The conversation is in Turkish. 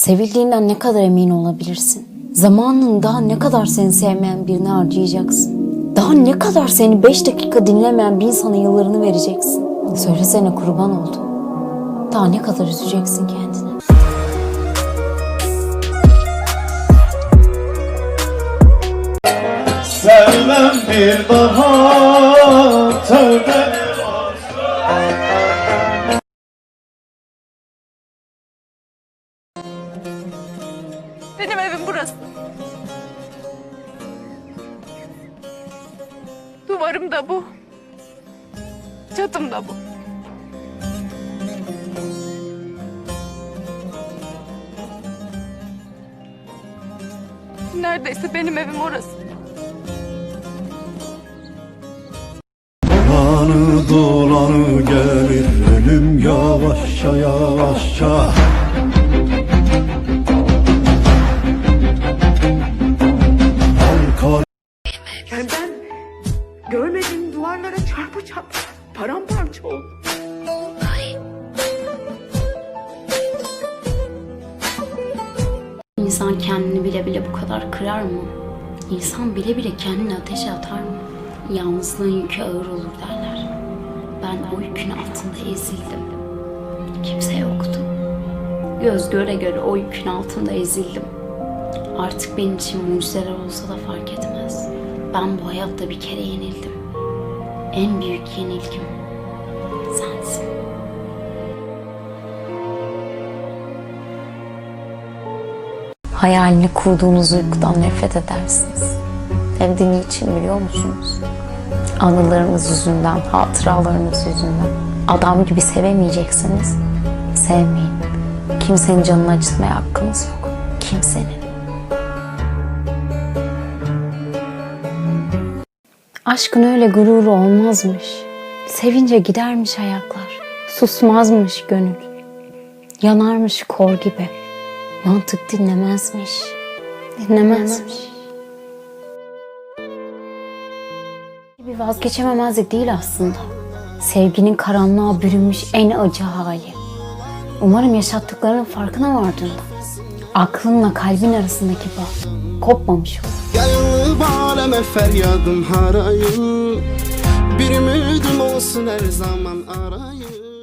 Sevildiğinden ne kadar emin olabilirsin? Zamanını daha ne kadar seni sevmeyen birine harcayacaksın? Daha ne kadar seni beş dakika dinlemeyen bir insana yıllarını vereceksin? Söylesene kurban oldum. Daha ne kadar üzeceksin kendini? Sevmem bir daha tövbe Benim evim burası. Duvarım da bu. Çatım da bu. Neredeyse benim evim orası. Dolanı dolanı gelir ölüm yavaşça yavaşça çarpı çarpı paramparça oldum. İnsan kendini bile bile bu kadar kırar mı? İnsan bile bile kendini ateşe atar mı? Yalnızlığın yükü ağır olur derler. Ben o yükün altında ezildim. Kimse yoktu. Göz göre göre o yükün altında ezildim. Artık benim için mucizeler olsa da fark etmez. Ben bu hayatta bir kere yenildim. En büyük yenilgim sensin. Hayalini kurduğunuz uykudan nefret edersiniz. Hem de niçin biliyor musunuz? Anılarınız yüzünden, hatıralarınız yüzünden. Adam gibi sevemeyeceksiniz. Sevmeyin. Kimsenin canını acıtmaya hakkınız yok. Kimsenin. Aşkın öyle gururu olmazmış. Sevince gidermiş ayaklar. Susmazmış gönül. Yanarmış kor gibi. Mantık dinlemezmiş. Dinlemezmiş. Bir vazgeçememezlik değil aslında. Sevginin karanlığa bürünmüş en acı hali. Umarım yaşattıklarının farkına vardığında aklınla kalbin arasındaki bağ kopmamış olur. Aleme feryadım harayım Bir ümidim olsun her zaman arayım